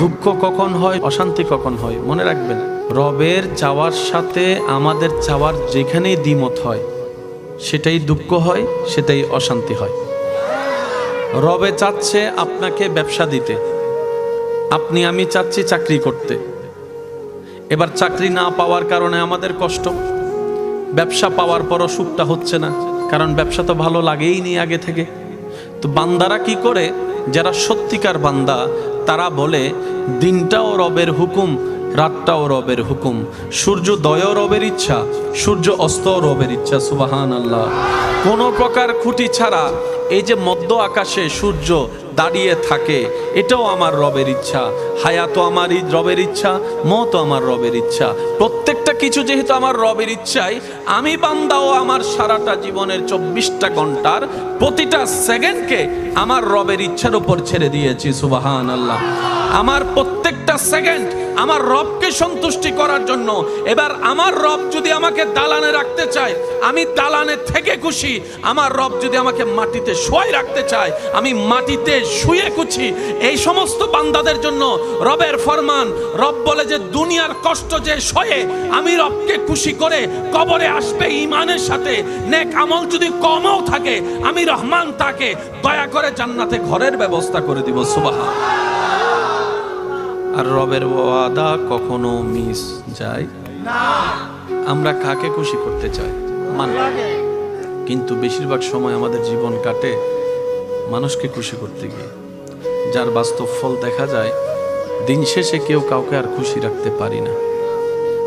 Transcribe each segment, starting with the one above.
দুঃখ কখন হয়, অশান্তি কখন হয়, মনে রাখবেন, রবের চাওয়ার সাথে আমাদের চাওয়ার যেখানেই দ্বিমত হয়, সেটাই দুঃখ হয়, সেটাই অশান্তি হয়। রবে চাচ্ছে আপনাকে ব্যবসা দিতে, আপনি, আমি চাচ্ছি চাকরি করতে। এবার চাকরি না পাওয়ার কারণে আমাদের কষ্ট, ব্যবসা পাওয়ার পরও সুখটা হচ্ছে না, কারণ ব্যবসা তো ভালো লাগেই নি আগে থেকে। তো বান্দারা কি করে? যারা সত্যিকার বান্দা, তারা বলে, দিনটাও রবের হুকুম, রাতটাও রবের হুকুম। সূর্যোদয়ও রবের ইচ্ছা, সূর্য অস্ত রবের ইচ্ছা সুবাহান আল্লাহ কোনো প্রকার খুঁটি ছাড়া এই যে মধ্য আকাশে সূর্য দাঁড়িয়ে থাকে। এটাও আমার রবের ইচ্ছা। হায়াতও আমার রবের ইচ্ছা মত আমার রবের ইচ্ছা। প্রত্যেকটা কিছু যেহেতু আমার রবের ইচ্ছাই, আমি বান্দাও আমার সারাটা জীবনের চব্বিশটা ঘণ্টার প্রতিটা সেকেন্ডকে আমার রবের ইচ্ছার উপর ছেড়ে দিয়েছি সুবাহান আল্লাহ আমার প্রত্যেকটা সেকেন্ড আমার রবকে সন্তুষ্টি করার জন্য। এবার আমার রব যদি আমাকে দালানে রাখতে চায়, আমি দালানে থেকে খুশি। আমার রব যদি আমাকে মাটিতে শোয়াই রাখতে চায়, আমি মাটিতে শুয়ে খুশি। এই সমস্ত বান্দাদের জন্য রবের ফরমান, রব বলে যে দুনিয়ার কষ্ট যে সয়ে, আমি রবকে খুশি করে কবরে আসবে ইমানের সাথে। নেক আমল যদি কমও থাকে, আমি রহমান তাকে দয়া করে জান্নাতে ঘরের ব্যবস্থা করে দিব সুবাহা আর রবের ওয়াদা কখনো মিস যায়। আমরা কাকে খুশি করতে চাই? মান কিন্তু বেশিরভাগ সময় আমাদের জীবন কাটে মানুষকে খুশি করতে গিয়ে। যার বাস্তব ফল দেখা যায়, দিন শেষে কেউ কাউকে আর খুশি রাখতে পারি না।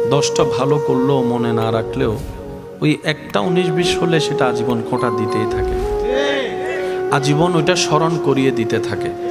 দশটা ভালো করলেও মনে না রাখলেও ওই একটা উনিশ বিশ হলে সেটা আজীবন খোঁটা দিতেই থাকে। আজীবন ওইটা স্মরণ করিয়ে দিতে থাকে।